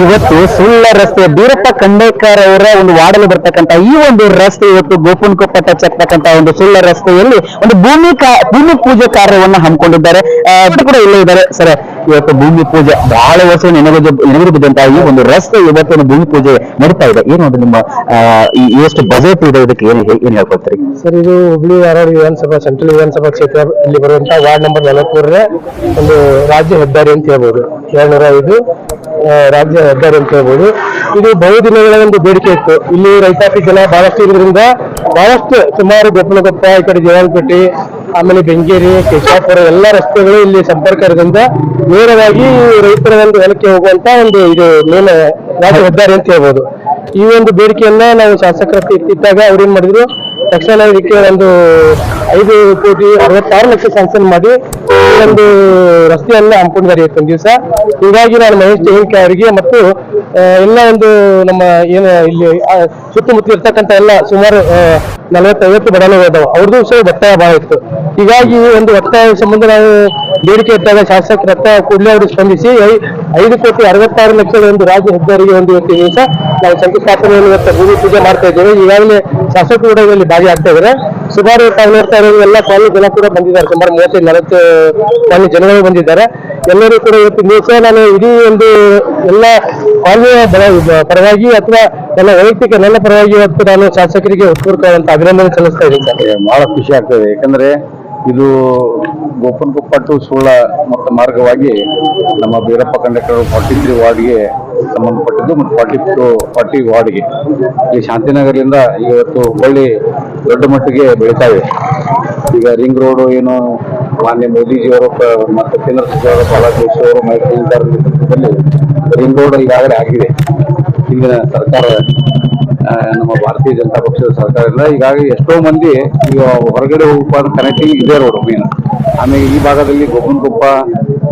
ಇವತ್ತು ಸುಳ್ಳ ರಸ್ತೆ, ಬೀರಪ್ಪ ಕಂಡೇಕರ್ ಅವರ ಒಂದು ವಾಡಲು ಬರ್ತಕ್ಕಂತ ಈ ಒಂದು ರಸ್ತೆ ಇವತ್ತು ಗೋಪನ್ ಕೊಪ್ಪ ಟಚ್ ಆಗ್ತಕ್ಕಂತ ಒಂದು ಸುಳ್ಳ ರಸ್ತೆಯಲ್ಲಿ ಒಂದು ಭೂಮಿ ಭೂಮಿ ಪೂಜೆ ಕಾರ್ಯವನ್ನ ಹಮ್ಮಿಕೊಂಡಿದ್ದಾರೆ. ಕೂಡ ಇಲ್ಲೇ ಇದ್ದಾರೆ. ಸರ್, ಇವತ್ತು ಭೂಮಿ ಪೂಜೆ ಬಹಳ ವರ್ಷ ನೆನಗುದು ಈ ಒಂದು ರಸ್ತೆ ಇವತ್ತು ಒಂದು ಭೂಮಿ ಪೂಜೆ ನಡೀತಾ ಇದೆ. ಏನು ಅದು ನಿಮ್ಮ ಎಷ್ಟು ಬಜೆಟ್ ಇದೆ ಇದಕ್ಕೆ? ಏನು, ಏನ್ ಹೇಳ್ಕೊಳ್ತೀರಿ ಸರ್, ಇದು ಹುಬ್ಳಿ ಧಾರವಾಡ ವಿಧಾನಸಭಾ, ಸೆಂಟ್ರಲ್ ವಿಧಾನಸಭಾ ಕ್ಷೇತ್ರ ಇಲ್ಲಿ ಬರುವಂತಹ ವಾರ್ಡ್ ನಂಬರ್ ನಲವತ್ಮೂರರ ಒಂದು ರಾಜ್ಯ ಹೆದ್ದಾರಿ ಅಂತ ಹೇಳ್ಬೋದು. ಏಳ್ನೂರ ಐದು. ರಾಜ್ಯ ಹೆದ್ದಾರಿ ಅಂತ ಹೇಳ್ಬೋದು. ಇದು ಬಹುದಿನಗಳ ಒಂದು ಬೇಡಿಕೆ ಇತ್ತು. ಇಲ್ಲಿ ರೈತಾಪಿ ಜನ ಬಹಳಷ್ಟು ಇರೋದ್ರಿಂದ ಬಹಳಷ್ಟು ಸುಮಾರು ಗೊಪ್ಪನಗೊಪ್ಪ ಈ ಕಡೆ ಜೀವನಪೇಟೆ ಆಮೇಲೆ ಬೆಂಗೇರಿ, ಕೇಶಾಪುರ ಎಲ್ಲ ರಸ್ತೆಗಳು ಇಲ್ಲಿ ಸಂಪರ್ಕ ಇರೋದ್ರಿಂದ ನೇರವಾಗಿ ರೈತರ ಒಂದು ಹೊಲಕ್ಕೆ ಹೋಗುವಂತ ಒಂದು ಇದು ಮೇನ್ ರಾಜ್ಯ ಹೆದ್ದಾರಿ ಅಂತ ಹೇಳ್ಬೋದು. ಈ ಒಂದು ಬೇಡಿಕೆಯನ್ನ ನಾವು ಶಾಸಕರ ಇತ್ತಿದ್ದಾಗ ಇಟ್ಟಿದ್ದಾಗ ಅವ್ರು ಏನ್ ಮಾಡಿದ್ರು? ತಕ್ಷಣ ಇದಕ್ಕೆ ಒಂದು ಐದು ಕೋಟಿ ಅರವತ್ತಾರು ಲಕ್ಷ ಸ್ಯಾಂಕ್ಷನ್ ಮಾಡಿ ಒಂದು ರಸ್ತೆಯನ್ನ ಹಮ್ಮಿಕೊಂಡಿದ್ದಾರೆ ಇವತ್ತೊಂದು ದಿವಸ. ಹೀಗಾಗಿ ನಾನು ಮಹೇಶ್ ಜೈನ್ಕೆ ಅವರಿಗೆ ಮತ್ತು ಎಲ್ಲ ಒಂದು ನಮ್ಮ ಏನು ಇಲ್ಲಿ ಸುತ್ತಮುತ್ತ ಇರ್ತಕ್ಕಂಥ ಎಲ್ಲ ಸುಮಾರು ನಲವತ್ತೈವತ್ತು ಬಡಾವಣೆಗಳು ಹೋದವು ಅವ್ರದ್ದು ಸಹ ಒತ್ತಾಯ ಬಹಳ ಇತ್ತು. ಹೀಗಾಗಿ ಒಂದು ಒತ್ತಾಯ ಸಂಬಂಧ ನಾವು ಬೇಡಿಕೆ ಇಟ್ಟಾಗ ಶಾಸಕರ ಒತ್ತಾಯ ಕೂಡಲೇ ಅವರು ಸ್ಪಂದಿಸಿ ಐದು ಕೋಟಿ ಅರವತ್ತಾರು ಲಕ್ಷದ ಒಂದು ರಾಜ್ಯ ಹೆದ್ದಾರಿಗೆ ಒಂದು ಇವತ್ತಿನ ದಿವಸ ನಾವು ಶಂಕುಸ್ಥಾಪನೆಯನ್ನು ಇವತ್ತು ಭೂಮಿ ಪೂಜೆ ಮಾಡ್ತಾ ಇದ್ದೇವೆ. ಈಗಾಗಲೇ ಶಾಸಕರು ಕೂಡ ಇದರಲ್ಲಿ ಭಾಗಿಯಾಗ್ತಾ ಇದ್ದಾರೆ. ಸುಮಾರು ತಾವು ನೋಡ್ತಾ ಇರೋದು ಎಲ್ಲ ಕಾಲೇಜ್ ಜನ ಕೂಡ ಬಂದಿದ್ದಾರೆ. ಸುಮಾರು ಮೂವತ್ತೈದು, ನಲವತ್ತು ಕಾಲೇಜ್ ಜನಗಳು ಬಂದಿದ್ದಾರೆ. ಎಲ್ಲರೂ ಕೂಡ ಇವತ್ತು ದಿವಸ ನಾನು ಇಡೀ ಒಂದು ಎಲ್ಲ ಕಾಲನಿಯ ಪರವಾಗಿ ಅಥವಾ ನನ್ನ ವೈಯಕ್ತಿಕ ನನ್ನ ಪರವಾಗಿ ಇವತ್ತು ನಾನು ಶಾಸಕರಿಗೆ ಹುಟ್ಟುಕೊಳ್ಳುವಂತ ಅಭಿನಂದನೆ ಸಲ್ಲಿಸ್ತಾ ಇದ್ದೀನಿ ಬಹಳ ಖುಷಿ ಆಗ್ತದೆ. ಯಾಕಂದ್ರೆ ಇದು ಗೋಪನ್ ಕುಪ್ಪಟ್ಟು ಸುಳ್ಳ ಮತ್ತು ಮಾರ್ಗವಾಗಿ ನಮ್ಮ ಬೀರಪ್ಪ ಕಂಡಕ್ಟರ್ ಫಾರ್ಟಿ ತ್ರೀ ವಾರ್ಡ್ಗೆ ಸಂಬಂಧಪಟ್ಟಿದ್ದು ಮತ್ತು ಫಾರ್ಟಿ ಟು ಫಾರ್ಟಿ ವಾರ್ಡ್ಗೆ. ಈ ಶಾಂತಿನಗರದಿಂದ ಇವತ್ತು ಹುಬ್ಬಳ್ಳಿ ದೊಡ್ಡ ಮಟ್ಟಿಗೆ ಬೆಳೀತಾ ಇದೆ. ಈಗ ರಿಂಗ್ ರೋಡು ಏನು ಮಾನ್ಯ ಮೋದಿಜಿಯವರು ಮತ್ತು ಕೇಂದ್ರ ಸಚಿವರು ಪ್ರಹ್ಲಾದ್ ಜೋಶಿ ಅವರು ನೇತೃತ್ವದಲ್ಲಿ ರಿಂಗ್ ರೋಡ್ ಈಗಾಗಲೇ ಆಗಿದೆ. ಹಿಂದಿನ ಸರ್ಕಾರ ನಮ್ಮ ಭಾರತೀಯ ಜನತಾ ಪಕ್ಷದ ಇಲ್ಲ. ಈಗಾಗಲೇ ಎಷ್ಟೋ ಮಂದಿ ಈಗ ಹೊರಗಡೆ ಹೋಗಪ್ಪ ಕನೆಕ್ಟಿಂಗ್ ಇದೆ ರೋಡ್ ಮೇನ್. ಆಮೇಲೆ ಈ ಭಾಗದಲ್ಲಿ ಗೊಬ್ಬನಕೊಪ್ಪ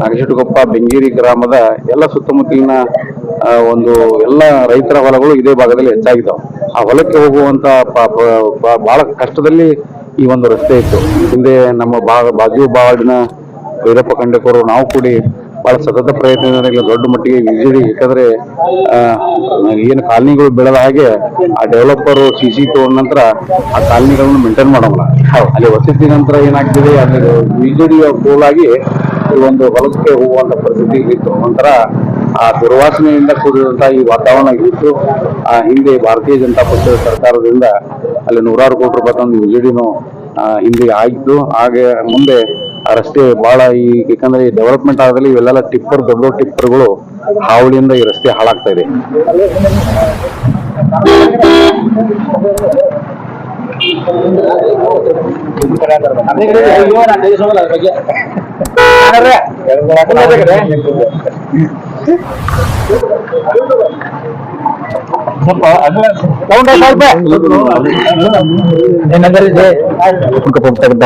ನಾಗಶೆಟ್ಟುಕೊಪ್ಪ ಬೆಂಗೇರಿ ಗ್ರಾಮದ ಎಲ್ಲ ಸುತ್ತಮುತ್ತಲಿನ ಒಂದು ಎಲ್ಲ ರೈತರ ಹೊಲಗಳು ಇದೇ ಭಾಗದಲ್ಲಿ ಹೆಚ್ಚಾಗಿದ್ದಾವೆ. ಆ ಹೊಲಕ್ಕೆ ಹೋಗುವಂತ ಬಹಳ ಕಷ್ಟದಲ್ಲಿ ಈ ಒಂದು ರಸ್ತೆ ಇತ್ತು. ಹಿಂದೆ ನಮ್ಮ ಭಾಗ ಬಾಜು ಬಾಡಿನ ಭೈರಪ್ಪ ಖಂಡಕರು, ನಾವು ಕೂಡಿ ಬಹಳ ಸತತ ಪ್ರಯತ್ನದಿಂದ ದೊಡ್ಡ ಮಟ್ಟಿಗೆ ವಿಜಿಡಿ ಯಾಕಂದ್ರೆ ಏನು ಕಾಲನಿಗಳು ಬೆಳೆದ ಹಾಗೆ ಆ ಡೆವಲಪರ್ ಸಿ ಸಿ ತಗೊಂಡ ನಂತರ ಆ ಕಾಲನಿಗಳನ್ನು ಮೇಂಟೈನ್ ಮಾಡೋಲ್ಲ. ಅಲ್ಲಿ ವಸತಿ ನಂತರ ಏನಾಗ್ತಿದೆ, ಅಲ್ಲಿ ವಿಜಿಡಿಯ ಈ ಒಂದು ಹೊಲಕ್ಕೆ ಹೋಗುವಂತ ಪರಿಸ್ಥಿತಿ ಇತ್ತು. ಒಂಥರ ಆ ದುರ್ವಾಸನೆಯಿಂದ ಕೂಡಿದಂತಹ ಈ ವಾತಾವರಣ ಇತ್ತು. ಆ ಹಿಂದೆ ಭಾರತೀಯ ಜನತಾ ಪಕ್ಷದ ಸರ್ಕಾರದಿಂದ ಅಲ್ಲಿ ನೂರಾರು ಕೋಟಿ ರೂಪಾಯಿ ತಂದು ವಿಜಿಡಿನು ಹಿಂದೆ ಆಯಿತು ಹಾಗೆ ಮುಂದೆ ಆ ರಸ್ತೆ ಬಹಳ ಈ ಯಾಕಂದ್ರೆ ಡೆವಲಪ್ಮೆಂಟ್ ಆಗದಲ್ಲಿ ಇವೆಲ್ಲ ಟಿಪ್ಪರ್, ದೊಡ್ಡ ದೊಡ್ಡ ಟಿಪ್ಪರ್ಗಳು ಹಾವಳಿಯಿಂದ ಈ ರಸ್ತೆ ಹಾಳಾಗ್ತಾ ಇದೆ.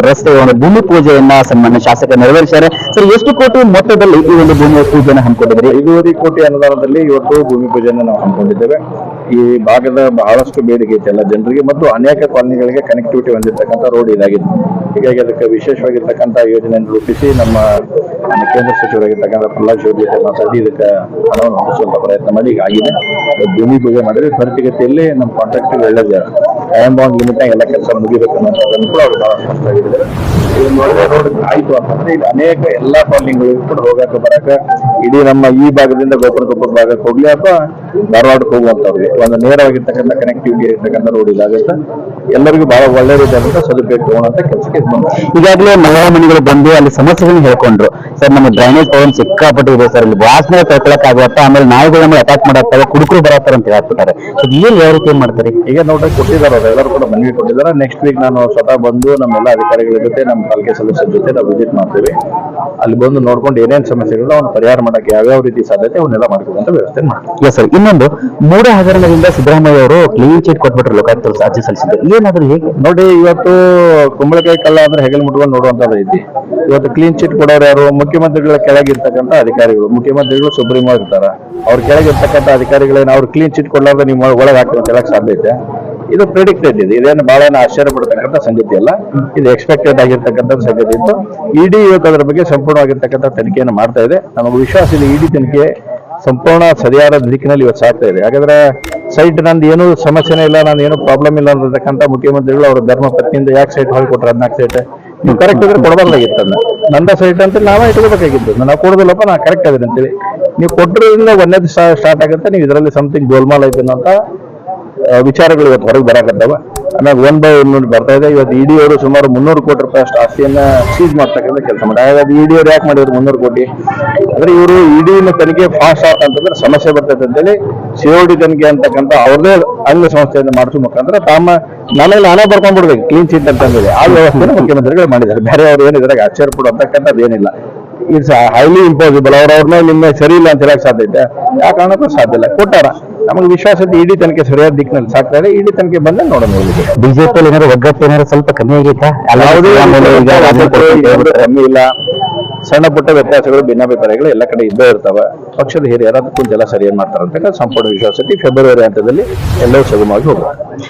ರಸ್ತೆ ಒಂದು ಭೂಮಿ ಪೂಜೆಯನ್ನ ಸನ್ಮಾನ್ಯ ಶಾಸಕ ನೆರವೇರಿಸಿದ್ದಾರೆ ಸರ್ ಎಷ್ಟು ಕೋಟಿ ಮೊತ್ತದಲ್ಲಿ ಈ ಒಂದು ಭೂಮಿ ಪೂಜೆಯನ್ನು ಹಮ್ಮಿಕೊಂಡಿದ್ದಾರೆ ಐದೂವರೆ ಕೋಟಿ ಅನುದಾನದಲ್ಲಿ ಇವತ್ತು ಭೂಮಿ ಪೂಜೆಯನ್ನು ನಾವು ಹಮ್ಮಿಕೊಂಡಿದ್ದೇವೆ ಈ ಭಾಗದ ಬಹಳಷ್ಟು ಬೇಡಿಕೆ ಇತ್ತು ಎಲ್ಲ ಜನರಿಗೆ ಮತ್ತು ಅನೇಕ ಕಾಲನಿಗಳಿಗೆ ಕನೆಕ್ಟಿವಿಟಿ ಹೊಂದಿರತಕ್ಕಂಥ ರೋಡ್ ಇದಾಗಿದೆ. ಹೀಗಾಗಿ ಅದಕ್ಕೆ ವಿಶೇಷವಾಗಿರ್ತಕ್ಕಂಥ ಯೋಜನೆಯನ್ನು ರೂಪಿಸಿ ನಮ್ಮ ನಮ್ಮ ಕೇಂದ್ರ ಸಚಿವರಾಗಿರ್ತಕ್ಕಂಥ ಪ್ರಹ್ಲಾದ್ ಜೋಶಿ ಜೊತೆ ಮಾತಾಡಿ ಇದಕ್ಕೆ ಹಣವನ್ನು ಹೊಂದಿಸುವಂತ ಪ್ರಯತ್ನ ಮಾಡಿ. ಈಗ ಆಗಿದೆ ಭೂಮಿ ಪೂಜೆ ಮಾಡಿದ್ರೆ ತ್ವರಿತಗತಿಯಲ್ಲಿ ನಮ್ಮ ಕಾಂಟ್ರಾಕ್ಟ್ ಒಳ್ಳೆದ ಟೈಮ್ ಬಾಂಡ್ ಲಿಮಿಟ್ ಎಲ್ಲ ಕೆಲಸ ಮುಗಿಬೇಕು ಅನ್ನೋದನ್ನು ಕೂಡ ಅವರು ಬಹಳ ಇದನ್ನು ನೋಡಿದ್ರೆ ರೋಡ್ ಆಯ್ತು ಅಂತಂದ್ರೆ ಈಗ ಅನೇಕ ಎಲ್ಲಾ ಕಾಲನಿಗಳಿಗೂ ಕೂಡ ಹೋಗಾಕ ಬರಾಕ ಇಡೀ ನಮ್ಮ ಈ ಭಾಗದಿಂದ ಗೋಪುರ ಭಾಗಕ್ಕೆ ಹೋಗ್ಲಿ ಅಥವಾ ಧಾರವಾಡಕ್ಕೆ ಹೋಗುವಂತವ್ರಿಗೆ ಒಂದು ನೇರವಾಗಿರ್ತಕ್ಕಂಥ ಕನೆಕ್ಟಿವಿಟಿ ಇರ್ತಕ್ಕಂಥ ರೋಡ್ ಇದಾಗುತ್ತೆ ಎಲ್ಲರಿಗೂ ಬಹಳ ಒಳ್ಳೆ ರೀತಿಯಾದಂತ ಸದುಪಯೋಗ ತಗೊಳ್ಳೋಂಥ ಕೆಲಸಕ್ಕೆ. ಈಗಾಗಲೇ ಮಹಿಳಾ ಮನೆಗಳು ಬಂದು ಅಲ್ಲಿ ಸಮಸ್ಯೆಗಳನ್ನ ಹೇಳ್ಕೊಂಡ್ರು. ಸರ್ ನಮ್ಮ ಡ್ರೈನೇಜ್ ಪವನ್ ಸಿಕ್ಕಾಪಟ್ಟೆ ಇದೆ ಸರ್. ಇಲ್ಲಿ ವಾಸನೆ ತಗೊಳಕ್ ಆಗುತ್ತಾ ಆಮೇಲೆ ನಾಯಿಗಳ ಮೇಲೆ ಅಟ್ಯಾಕ್ ಮಾಡಾಕ್ತವೆ ಕುಡುಕರು ಬರತ್ತಾರ ಅಂತ ಹೇಳ್ಬಿಟ್ಟಾರೆ. ಏನ್ ಯಾವ ರೀತಿ ಏನ್ ಮಾಡ್ತಾರೆ? ಈಗ ನೋಡ್ರಿ ಕೊಟ್ಟಿದ್ದಾರೆ ಅವ್ರು. ಎಲ್ಲರೂ ಕೂಡ ಮನವಿ ಕೊಟ್ಟಿದ್ದಾರೆ. ನೆಕ್ಸ್ಟ್ ವೀಕ್ ನಾನು ಸ್ವತಃ ಬಂದು ನಮ್ಮೆಲ್ಲ ಅಧಿಕಾರಿಗಳ ಜೊತೆ ನಮ್ಮ ಪಾಲಿಕೆ ಸದಸ್ಯರ ಜೊತೆ ನಾವು ವಿಸಿಟ್ ಮಾಡ್ತೀವಿ. ಅಲ್ಲಿ ಬಂದು ನೋಡ್ಕೊಂಡು ಏನೇನ್ ಸಮಸ್ಯೆಗಳು ಅವ್ನು ಪರಿಹಾರ ಮಾಡಕ್ಕೆ ಯಾವ್ಯಾವ ರೀತಿ ಸಾಧ್ಯತೆ ಅವನ್ನೆಲ್ಲ ಮಾಡ್ಕೊಡುವಂತ ವ್ಯವಸ್ಥೆ ಮಾಡ್ತೀವಿ. ಎಸ್ ಸರ್ ಇನ್ನೊಂದು ಮೂಢ ಹಗರಣದಿಂದ ಸಿದ್ದರಾಮಯ್ಯ ಅವರು ಕ್ಲೀನ್ ಚೀಟ್ ಕೊಟ್ಬಿಟ್ರು ಲೋಕಾಯುಕ್ತ ಅರ್ಜಿ ಸಲ್ಲಿಸಿದ್ರು ಏನಾದ್ರು ಹೇಗೆ? ನೋಡಿ ಇವತ್ತು ಕುಂಬಳಕಾಯಿ ಕಲ್ಲ ಅಂದ್ರೆ ಹೆಗಲ್ ಮುಟ್ಕೊಂಡು ನೋಡುವಂತದ್ದು ರೀತಿ ಇವತ್ತು ಕ್ಲೀನ್ ಚೀಟ್ ಕೊಡೋರು ಯಾರು? ಮುಖ್ಯಮಂತ್ರಿಗಳ ಕೆಳಗಿರ್ತಕ್ಕಂಥ ಅಧಿಕಾರಿಗಳು. ಮುಖ್ಯಮಂತ್ರಿಗಳು ಸುಪ್ರೀಂ ಇರ್ತಾರ ಅವ್ರ ಕೆಳಗಿರ್ತಕ್ಕಂಥ ಅಧಿಕಾರಿಗಳೇನು ಅವ್ರು ಕ್ಲೀನ್ ಚೀಟ್ ಕೊಡಲಾರ್ದ ನಿಮ್ಮ ಒಳಗೆ ಹಾಕುವಂತ ಅಂತ ಹೇಳಕ್ ಸಾಧ್ಯ ಐತೆ. ಇದು ಪ್ರಿಡಿಕ್ಟೆಡ್ ಇದೆ. ಇದೇನು ಬಹಳ ಆಶ್ಚರ್ಯ ಪಡ್ತಕ್ಕಂಥ ಸಂಗತಿ ಅಲ್ಲ. ಇದು ಎಕ್ಸ್ಪೆಕ್ಟೆಡ್ ಆಗಿರ್ತಕ್ಕಂಥ ಸಂಗತಿ ಇತ್ತು. ಇಡಿ ಇವತ್ತು ಅದರ ಬಗ್ಗೆ ಸಂಪೂರ್ಣವಾಗಿರ್ತಕ್ಕಂಥ ತನಿಖೆಯನ್ನು ಮಾಡ್ತಾ ಇದೆ. ನಮಗೆ ವಿಶ್ವಾಸ ಇದೆ ಇಡಿ ತನಿಖೆ ಸಂಪೂರ್ಣ ಸರಿಯಾದ ದಿಕ್ಕಿನಲ್ಲಿ ಇವತ್ತು ಸಾಕ್ತಾ ಇದೆ. ಯಾಕಂದ್ರೆ ಸೈಟ್ ನಂದು ಏನು ಸಮಸ್ಯೆನೇ ಇಲ್ಲ ನಾನು ಏನು ಪ್ರಾಬ್ಲಮ್ ಇಲ್ಲ ಅಂತಕ್ಕಂಥ ಮುಖ್ಯಮಂತ್ರಿಗಳು ಅವರ ಧರ್ಮ ಪತ್ನಿಯಿಂದ ಯಾಕೆ ಸೈಟ್ ಹೊಳ್ಕೊಟ್ರೆ ಹದಿನಾಲ್ಕು ಸೈಟ್ ನೀವು ಕರೆಕ್ಟ್ ಇದ್ರೆ ಕೊಡಬಾರ್ದಾಗಿತ್ತು ಅದನ್ನ. ನಂದ ಸೈಟ್ ಅಂತ ನಾವೇ ಇಟ್ಕೋಬೇಕಾಗಿತ್ತು. ನಾವು ಕೊಡೋದಿಲ್ಲಪ್ಪ ನಾ ಕರೆಕ್ಟ್ ಆಗಿದೆ ಅಂತೇಳಿ. ನೀವು ಕೊಟ್ಟರಿಂದ ಒಂದೇ ಸ್ಟಾರ್ಟ್ ಆಗುತ್ತೆ. ನೀವು ಇದರಲ್ಲಿ ಸಮಥಿಂಗ್ ಗೋಲ್ಮಾಲ್ ಐತೆ ಅಂತ ವಿಚಾರಗಳು ಇವತ್ತು ಹೊರಗೆ ಬರಾಕತ್ತಾವ. ಆಮೇಲೆ ಒನ್ ಬೈ ಒನ್ ಬರ್ತಾ ಇದೆ. ಇವತ್ತು ಇಡಿ ಅವರು ಸುಮಾರು ಮುನ್ನೂರು ಕೋಟಿ ರೂಪಾಯಿ ಅಷ್ಟು ಆಸ್ತಿಯನ್ನ ಸೀಸ್ ಮಾಡ್ತಕ್ಕಂಥ ಕೆಲಸ ಮಾಡಿ ಹಾಗಾಗಿ ಇಡಿ ಅವ್ರು ಯಾಕೆ ಮಾಡಿದ್ರು ಮುನ್ನೂರು ಕೋಟಿ? ಅಂದ್ರೆ ಇವರು ಇಡಿನ ತನಿಖೆ ಫಾಸ್ಟ್ ಅಂತಂದ್ರೆ ಸಮಸ್ಯೆ ಬರ್ತೈತೆ ಅಂತೇಳಿ ಸಿಒಡಿ ತನಿಖೆ ಅಂತಕ್ಕಂಥ ಅವ್ರದೇ ಅಂಗ ಸಂಸ್ಥೆಯಿಂದ ಮಾಡಿಸೋ ಮುಖಾಂತರ ತಮ್ಮ ನನಗೆ ನಾನೇ ಬರ್ಕೊಂಡ್ಬಿಡ್ಬೇಕು ಕ್ಲೀನ್ ಚೀಟ್ ಅಂತಂದೇಳಿ ಆ ವ್ಯವಸ್ಥೆನ ಮುಖ್ಯಮಂತ್ರಿಗಳು ಮಾಡಿದ್ದಾರೆ. ಬೇರೆ ಅವ್ರು ಏನಿದ್ರೆ ಆಶ್ಚರ್ಯ ಪಡುವಂತಕ್ಕಂಥದ್ದು ಏನಿಲ್ಲ. ಇಟ್ಸ್ ಹೈಲಿ ಇಂಪಾಸಿಬಲ್ ಅವ್ರವ್ರನ್ನ ನಿಮ್ಮ ಸರಿ ಇಲ್ಲ ಅಂತ ಹೇಳಕ್ ಸಾಧ್ಯ ಐತೆ. ಯಾವ ಕಾರಣಕ್ಕೂ ಸಾಧ್ಯ ಇಲ್ಲ. ಕೊಟ್ಟಾರ. ನಮಗೆ ವಿಶ್ವಾಸ ಇಡಿ ತನಕ ತನಿಖೆ ಸರಿಯಾದ ದಿಕ್ಕಿನಲ್ಲಿ ಸಾಕ್ತಾ ಇದೆ ಇಡೀ ತನಿಖೆ ಬಂದ ನೋಡೋಣ ಬಿಜೆಪಿ ಏನಾದ್ರು ಒಗ್ಗಟ್ಟು ಏನಾದ್ರು ಸ್ವಲ್ಪ ಕಮ್ಮಿ ಆಗೈತಾ ಯಾವುದೇ ಆಮೇಲೆ ಕಮ್ಮಿ ಇಲ್ಲ. ಸಣ್ಣ ಪುಟ್ಟ ವ್ಯತ್ಯಾಸಗಳು ಭಿನ್ನಾಭಿಪ್ರಾಯಗಳು ಎಲ್ಲ ಕಡೆ ಇದ್ದೇ ಇರ್ತಾವ. ಪಕ್ಷದ ಹಿರಿಯರ ಕುಂತೆಲ್ಲ ಸರಿಯಾಗಿ ಮಾಡ್ತಾರೆ ಅಂತ ಸಂಪೂರ್ಣ ವಿಶ್ವಾಸ ಫೆಬ್ರವರಿ ಹಂತದಲ್ಲಿ ಎಲ್ಲವೂ ಸುಗಮವಾಗಿ ಹೋಗುತ್ತೆ